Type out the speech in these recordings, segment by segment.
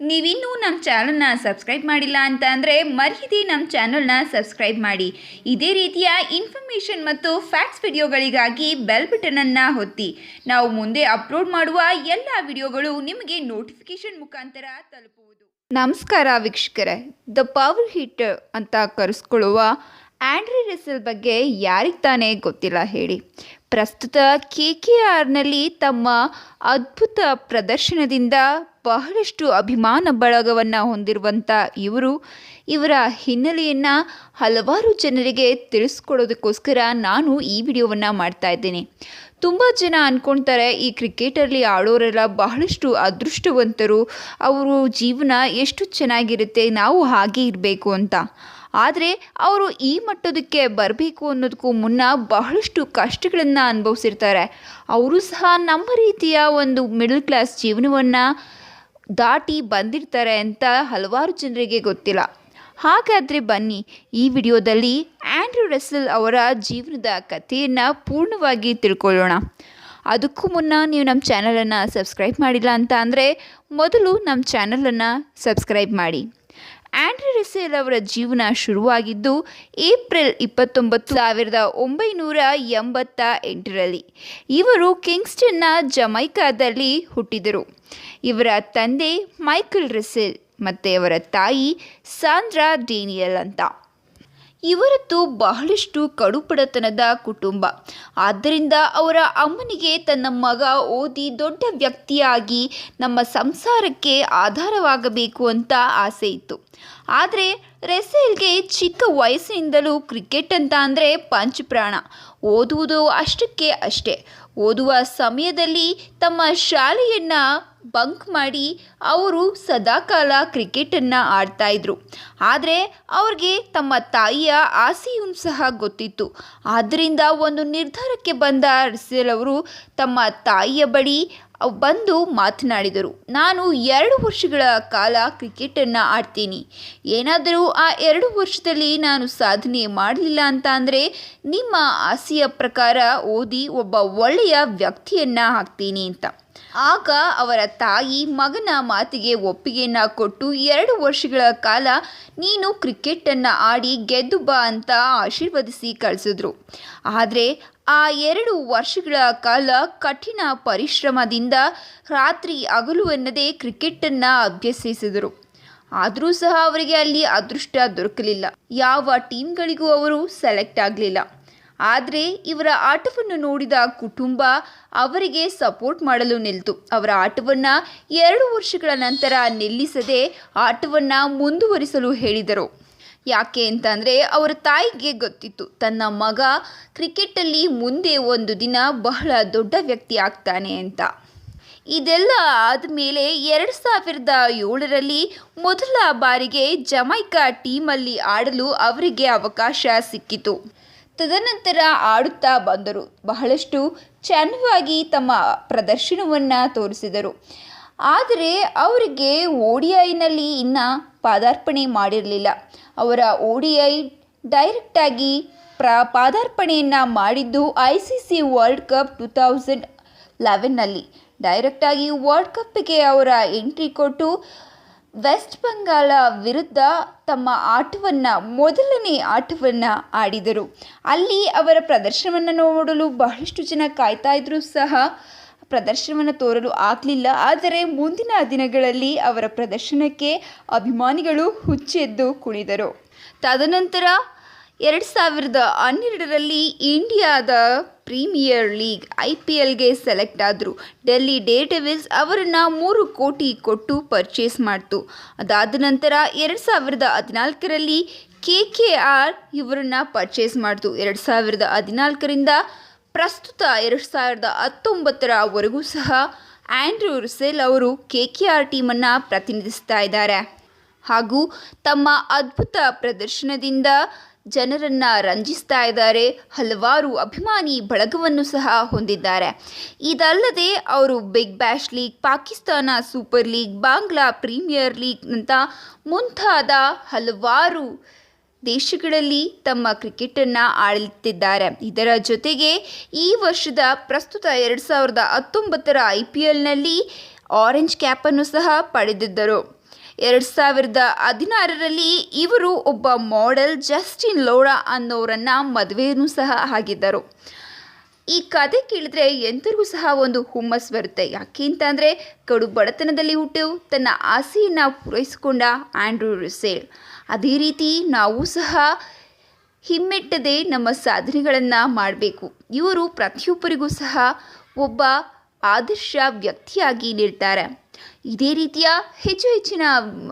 ನೀವಿನ್ನೂ ನಮ್ಮ ಚಾನಲ್ನ ಸಬ್ಸ್ಕ್ರೈಬ್ ಮಾಡಿಲ್ಲ ಅಂತ ಅಂದರೆ ಮರೀದಿ ನಮ್ಮ ಚಾನಲ್ನ ಸಬ್ಸ್ಕ್ರೈಬ್ ಮಾಡಿ. ಇದೇ ರೀತಿಯ ಇನ್ಫಾರ್ಮೇಷನ್ ಮತ್ತು ಫ್ಯಾಕ್ಟ್ಸ್ ವಿಡಿಯೋಗಳಿಗಾಗಿ ಬೆಲ್ ಬಟನನ್ನು ಹೊತ್ತಿ ನಾವು ಮುಂದೆ ಅಪ್ಲೋಡ್ ಮಾಡುವ ಎಲ್ಲ ವಿಡಿಯೋಗಳು ನಿಮಗೆ ನೋಟಿಫಿಕೇಶನ್ ಮುಖಾಂತರ ತಲುಪುವುದು. ನಮಸ್ಕಾರ ವೀಕ್ಷಕರೇ. ದ ಪವರ್ ಹಿಟ್ ಅಂತ ಕರೆಸ್ಕೊಳ್ಳುವ ಆ್ಯಂಡ್ರಿ ರೆಸಲ್ ಬಗ್ಗೆ ಯಾರಿಗೆ ತಾನೇ ಗೊತ್ತಿಲ್ಲ ಹೇಳಿ. ಪ್ರಸ್ತುತ ಕೆ ಕೆ ಆರ್ನಲ್ಲಿ ತಮ್ಮ ಅದ್ಭುತ ಪ್ರದರ್ಶನದಿಂದ ಬಹಳಷ್ಟು ಅಭಿಮಾನ ಬಳಗವನ್ನು ಹೊಂದಿರುವಂಥ ಇವರು, ಇವರ ಹಿನ್ನೆಲೆಯನ್ನು ಹಲವಾರು ಜನರಿಗೆ ತಿಳಿಸ್ಕೊಡೋದಕ್ಕೋಸ್ಕರ ನಾನು ಈ ವಿಡಿಯೋವನ್ನು ಮಾಡ್ತಾ ಇದ್ದೀನಿ. ತುಂಬ ಜನ ಅಂದ್ಕೊಳ್ತಾರೆ ಈ ಕ್ರಿಕೆಟಲ್ಲಿ ಆಡೋರೆಲ್ಲ ಬಹಳಷ್ಟು ಅದೃಷ್ಟವಂತರು, ಅವರು ಜೀವನ ಎಷ್ಟು ಚೆನ್ನಾಗಿರುತ್ತೆ, ನಾವು ಹಾಗೆ ಇರಬೇಕು ಅಂತ. ಆದರೆ ಅವರು ಈ ಮಟ್ಟದಕ್ಕೆ ಬರಬೇಕು ಅನ್ನೋದಕ್ಕೂ ಮುನ್ನ ಬಹಳಷ್ಟು ಕಷ್ಟಗಳನ್ನು ಅನುಭವಿಸಿರ್ತಾರೆ. ಅವರು ಸಹ ನಮ್ಮ ರೀತಿಯ ಒಂದು ಮಿಡಲ್ ಕ್ಲಾಸ್ ಜೀವನವನ್ನು ದಾಟಿ ಬಂದಿರ್ತಾರೆ ಅಂತ ಹಲವಾರು ಜನರಿಗೆ ಗೊತ್ತಿಲ್ಲ. ಹಾಗಾದರೆ ಬನ್ನಿ, ಈ ವಿಡಿಯೋದಲ್ಲಿ ಆ್ಯಂಡ್ರ್ಯೂ ರೆಸಲ್ ಅವರ ಜೀವನದ ಕಥೆಯನ್ನು ಪೂರ್ಣವಾಗಿ ತಿಳ್ಕೊಳ್ಳೋಣ. ಅದಕ್ಕೂ ಮುನ್ನ ನೀವು ನಮ್ಮ ಚಾನಲನ್ನು ಸಬ್ಸ್ಕ್ರೈಬ್ ಮಾಡಿಲ್ಲ ಅಂತ ಅಂದರೆ ಮೊದಲು ನಮ್ಮ ಚಾನಲನ್ನು ಸಬ್ಸ್ಕ್ರೈಬ್ ಮಾಡಿ. ಆ್ಯಂಡ್ರಿ ರಿಸೇಲ್ ಅವರ ಜೀವನ ಶುರುವಾಗಿದ್ದು ಏಪ್ರಿಲ್ ಇಪ್ಪತ್ತೊಂಬತ್ತು ಸಾವಿರದ ಒಂಬೈನೂರ ಎಂಬತ್ತ ಎಂಟರಲ್ಲಿ. ಇವರು ಕಿಂಗ್ಸ್ಟನ್ನ ಜಮೈಕಾದಲ್ಲಿ ಹುಟ್ಟಿದರು. ಇವರ ತಂದೆ ಮೈಕಲ್ ರಿಸೇಲ್ ಮತ್ತು ಅವರ ತಾಯಿ ಸಾಂದ್ರಾ ಡೇನಿಯಲ್ ಅಂತ. ಇವರದ್ದು ಬಹಳಷ್ಟು ಕಡುಪಡತನದ ಕುಟುಂಬ. ಆದ್ದರಿಂದ ಅವರ ಅಮ್ಮನಿಗೆ ತನ್ನ ಮಗ ಓದಿ ದೊಡ್ಡ ವ್ಯಕ್ತಿಯಾಗಿ ನಮ್ಮ ಸಂಸಾರಕ್ಕೆ ಆಧಾರವಾಗಬೇಕು ಅಂತ ಆಸೆ ಇತ್ತು. ಆದರೆ ರೆಸೆಲ್ಗೆ ಚಿಕ್ಕ ವಯಸ್ಸಿನಿಂದಲೂ ಕ್ರಿಕೆಟ್ ಅಂತ ಅಂದರೆ ಪಂಚಪ್ರಾಣ. ಓದುವುದು ಅಷ್ಟಕ್ಕೆ ಅಷ್ಟೇ. ಓದುವ ಸಮಯದಲ್ಲಿ ತಮ್ಮ ಶಾಲೆಯನ್ನು ಬಂಕ್ ಮಾಡಿ ಅವರು ಸದಾಕಾಲ ಕ್ರಿಕೆಟನ್ನು ಆಡ್ತಾಯಿದ್ರು ಆದರೆ ಅವ್ರಿಗೆ ತಮ್ಮ ತಾಯಿಯ ಆಸೆಯೂ ಸಹ ಗೊತ್ತಿತ್ತು. ಆದ್ದರಿಂದ ಒಂದು ನಿರ್ಧಾರಕ್ಕೆ ಬಂದ ಅರ್ಸೆಲ್ ಅವರು ತಮ್ಮ ತಾಯಿಯ ಬಳಿ ಬಂದು ಮಾತನಾಡಿದರು. ನಾನು ಎರಡು ವರ್ಷಗಳ ಕಾಲ ಕ್ರಿಕೆಟನ್ನು ಆಡ್ತೀನಿ. ಏನಾದರೂ ಆ ಎರಡು ವರ್ಷದಲ್ಲಿ ನಾನು ಸಾಧನೆ ಮಾಡಲಿಲ್ಲ ಅಂತ ಅಂದರೆ ನಿಮ್ಮ ಆಸೆಯ ಪ್ರಕಾರ ಓದಿ ಒಬ್ಬ ಒಳ್ಳೆಯ ವ್ಯಕ್ತಿಯನ್ನು ಹಾಕ್ತೀನಿ ಅಂತ. ಆಗ ಅವರ ತಾಯಿ ಮಗನ ಮಾತಿಗೆ ಒಪ್ಪಿಗೆಯನ್ನು ಕೊಟ್ಟು ಎರಡು ವರ್ಷಗಳ ಕಾಲ ನೀನು ಕ್ರಿಕೆಟನ್ನು ಆಡಿ ಗೆದ್ದು ಬಾ ಅಂತ ಆಶೀರ್ವದಿಸಿ ಕಳಿಸಿದ್ರು. ಆದರೆ ಆ ಎರಡು ವರ್ಷಗಳ ಕಾಲ ಕಠಿಣ ಪರಿಶ್ರಮದಿಂದ ರಾತ್ರಿ ಹಗಲು ಎನ್ನದೇ ಕ್ರಿಕೆಟನ್ನು ಅಭ್ಯಸಿಸಿದರು. ಆದರೂ ಸಹ ಅವರಿಗೆ ಅಲ್ಲಿ ಅದೃಷ್ಟ ದೊರಕಲಿಲ್ಲ. ಯಾವ ಟೀಮ್ಗಳಿಗೂ ಅವರು ಸೆಲೆಕ್ಟ್ ಆಗಲಿಲ್ಲ. ಆದರೆ ಇವರ ಆಟವನ್ನು ನೋಡಿದ ಕುಟುಂಬ ಅವರಿಗೆ ಸಪೋರ್ಟ್ ಮಾಡಲು ನಿಲ್ತು. ಅವರ ಆಟವನ್ನು ಎರಡು ವರ್ಷಗಳ ನಂತರ ನಿಲ್ಲಿಸದೆ ಆಟವನ್ನು ಮುಂದುವರಿಸಲು ಹೇಳಿದರು. ಯಾಕೆ ಅಂತಂದರೆ ಅವರ ತಾಯಿಗೆ ಗೊತ್ತಿತ್ತು. ತನ್ನ ಮಗ ಕ್ರಿಕೆಟಲ್ಲಿ ಮುಂದೆ ಒಂದು ದಿನ ಬಹಳ ದೊಡ್ಡ ವ್ಯಕ್ತಿ ಆಗ್ತಾನೆ ಅಂತ. ಇದೆಲ್ಲ ಆದಮೇಲೆ ಎರಡು ಸಾವಿರದ ಏಳರಲ್ಲಿ ಮೊದಲ ಬಾರಿಗೆ ಜಮೈಕಾ ಟೀಮಲ್ಲಿ ಆಡಲು ಅವರಿಗೆ ಅವಕಾಶ ಸಿಕ್ಕಿತು. ತದನಂತರ ಆಡುತ್ತಾ ಬಂದರು. ಬಹಳಷ್ಟು ಚೆನ್ನಾಗಿ ತಮ್ಮ ಪ್ರದರ್ಶನವನ್ನು ತೋರಿಸಿದರು. ಆದರೆ ಅವರಿಗೆ ಓಡಿಐನಲ್ಲಿ ಇನ್ನೂ ಪಾದಾರ್ಪಣೆ ಮಾಡಿರಲಿಲ್ಲ. ಅವರ ಓಡಿಐ ಡೈರೆಕ್ಟಾಗಿ ಪ್ರ ಪಾದಾರ್ಪಣೆಯನ್ನು ಮಾಡಿದ್ದು I C C world cup two thousand ಲೆವೆನ್ನಲ್ಲಿ. ಡೈರೆಕ್ಟಾಗಿ ವರ್ಲ್ಡ್ ಕಪ್ಗೆ ಅವರ ಎಂಟ್ರಿ ಕೊಟ್ಟು ವೆಸ್ಟ್ ಬಂಗಾಳ ವಿರುದ್ಧ ತಮ್ಮ ಆಟವನ್ನು, ಮೊದಲನೇ ಆಟವನ್ನು ಆಡಿದರು. ಅಲ್ಲಿ ಅವರ ಪ್ರದರ್ಶನವನ್ನು ನೋಡಲು ಬಹಳಷ್ಟು ಜನ ಕಾಯ್ತಾ ಇದ್ದರೂ ಸಹ ಪ್ರದರ್ಶನವನ್ನು ತೋರಲು ಆಗಲಿಲ್ಲ. ಆದರೆ ಮುಂದಿನ ದಿನಗಳಲ್ಲಿ ಅವರ ಪ್ರದರ್ಶನಕ್ಕೆ ಅಭಿಮಾನಿಗಳು ಹುಚ್ಚೆದ್ದು ಕುಣಿದರು. ತದನಂತರ ಎರಡು ಸಾವಿರದ ಹನ್ನೆರಡರಲ್ಲಿ ಇಂಡಿಯಾದ ಪ್ರೀಮಿಯರ್ ಲೀಗ್ ಐ ಪಿ ಎಲ್ಗೆ ಸೆಲೆಕ್ಟ್ ಆದರು. ಡೆಲ್ಲಿ ಡೇ ಅವರನ್ನ ಮೂರು ಕೋಟಿ ಕೊಟ್ಟು ಪರ್ಚೇಸ್ ಮಾಡ್ತು. ಅದಾದ ನಂತರ ಎರಡು ಸಾವಿರದ ಹದಿನಾಲ್ಕರಲ್ಲಿ ಕೆ ಕೆ ಆರ್ ಇವರನ್ನು ಪರ್ಚೇಸ್ ಮಾಡ್ತು. ಎರಡು ಸಾವಿರದ ಹದಿನಾಲ್ಕರಿಂದ ಪ್ರಸ್ತುತ ಎರಡು ಸಾವಿರದ ಹತ್ತೊಂಬತ್ತರವರೆಗೂ ಸಹ ಆ್ಯಂಡ್ರೂ ರುಸೆಲ್ ಅವರು ಕೆ ಕೆ ಆರ್ ಟೀಮನ್ನು ಪ್ರತಿನಿಧಿಸ್ತಾ ಇದ್ದಾರೆ. ಹಾಗೂ ತಮ್ಮ ಅದ್ಭುತ ಪ್ರದರ್ಶನದಿಂದ ಜನರನ್ನು ರಂಜಿಸ್ತಾ ಇದ್ದಾರೆ, ಹಲವಾರು ಅಭಿಮಾನಿ ಬಳಗವನ್ನು ಸಹ ಹೊಂದಿದ್ದಾರೆ. ಇದಲ್ಲದೆ ಅವರು big bash league, Pakistan super league, Bangla premier league ಅಂತ ಮುಂತಾದ ಹಲವಾರು ದೇಶಗಳಲ್ಲಿ ತಮ್ಮ ಕ್ರಿಕೆಟನ್ನು ಆಳುತ್ತಿದ್ದಾರೆ. ಇದರ ಜೊತೆಗೆ ಈ ವರ್ಷದ ಪ್ರಸ್ತುತ ಎರಡು ಸಾವಿರದ ಹತ್ತೊಂಬತ್ತರ ಐ ಪಿ ಎಲ್ನಲ್ಲಿ ಆರೆಂಜ್ ಕ್ಯಾಪನ್ನು ಸಹ ಪಡೆದಿದ್ದರು. ಎರಡು ಸಾವಿರದ ಹದಿನಾರರಲ್ಲಿ ಇವರು ಒಬ್ಬ ಮಾಡೆಲ್ ಜಸ್ಟಿನ್ ಲೋಡಾ ಅನ್ನೋರನ್ನು ಮದುವೆಯೂ ಸಹ ಆಗಿದ್ದರು. ಈ ಕತೆ ಕೇಳಿದ್ರೆ ಎಂತರಿಗೂ ಸಹ ಒಂದು ಹುಮ್ಮಸ್ ಬರುತ್ತೆ. ಯಾಕೆ ಅಂತಂದರೆ ಕಡು ಬಡತನದಲ್ಲಿ ಹುಟ್ಟು, ತನ್ನ ಆಸೆಯನ್ನು ಪೂರೈಸಿಕೊಂಡ ಆಂಡ್ರೂ ರುಸೇಲ್. ಅದೇ ರೀತಿ ನಾವು ಸಹ ಹಿಮ್ಮೆಟ್ಟದೆ ನಮ್ಮ ಸಾಧನೆಗಳನ್ನು ಮಾಡಬೇಕು. ಇವರು ಪ್ರತಿಯೊಬ್ಬರಿಗೂ ಸಹ ಒಬ್ಬ ಆದರ್ಶ ವ್ಯಕ್ತಿಯಾಗಿ ನಿಲ್ತಾರೆ. ಇದೇ ರೀತಿಯ ಹೆಚ್ಚು ಹೆಚ್ಚಿನ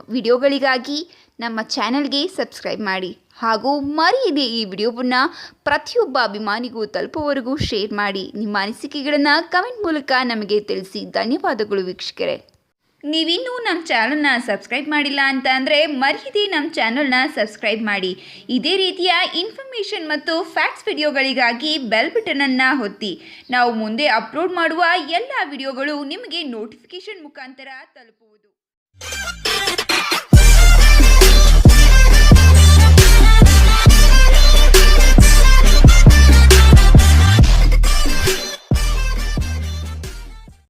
ವಿಡಿಯೋಗಳಿಗಾಗಿ ನಮ್ಮ ಚಾನಲ್ಗೆ ಸಬ್ಸ್ಕ್ರೈಬ್ ಮಾಡಿ ಹಾಗೂ ಮರೆಯದೆ ಈ ವಿಡಿಯೋವನ್ನು ಪ್ರತಿಯೊಬ್ಬ ಅಭಿಮಾನಿಗೂ ತಲುಪುವವರೆಗೂ ಶೇರ್ ಮಾಡಿ ನಿಮ್ಮ ಅನಿಸಿಕೆಗಳನ್ನು ಕಮೆಂಟ್ ಮೂಲಕ ನಮಗೆ ತಿಳಿಸಿ ಧನ್ಯವಾದಗಳು ವೀಕ್ಷಕರೇ. ನೀವಿನ್ನೂ ನಮ್ಮ ಚಾನಲ್ನ ಸಬ್ಸ್ಕ್ರೈಬ್ ಮಾಡಿಲ್ಲ ಅಂತ ಅಂದರೆ ಮರೆಯದೆ ನಮ್ಮ ಚಾನಲ್ನ ಸಬ್ಸ್ಕ್ರೈಬ್ ಮಾಡಿ. ಇದೇ ರೀತಿಯ ಇನ್ಫಾರ್ಮೇಷನ್ ಮತ್ತು ಫ್ಯಾಕ್ಟ್ಸ್ ವಿಡಿಯೋಗಳಿಗಾಗಿ ಬೆಲ್ ಬಟನನ್ನು ಹೊತ್ತಿ ನಾವು ಮುಂದೆ ಅಪ್ಲೋಡ್ ಮಾಡುವ ಎಲ್ಲ ವಿಡಿಯೋಗಳು ನಿಮಗೆ ನೋಟಿಫಿಕೇಷನ್ ಮುಖಾಂತರ ತಲುಪುವುದು.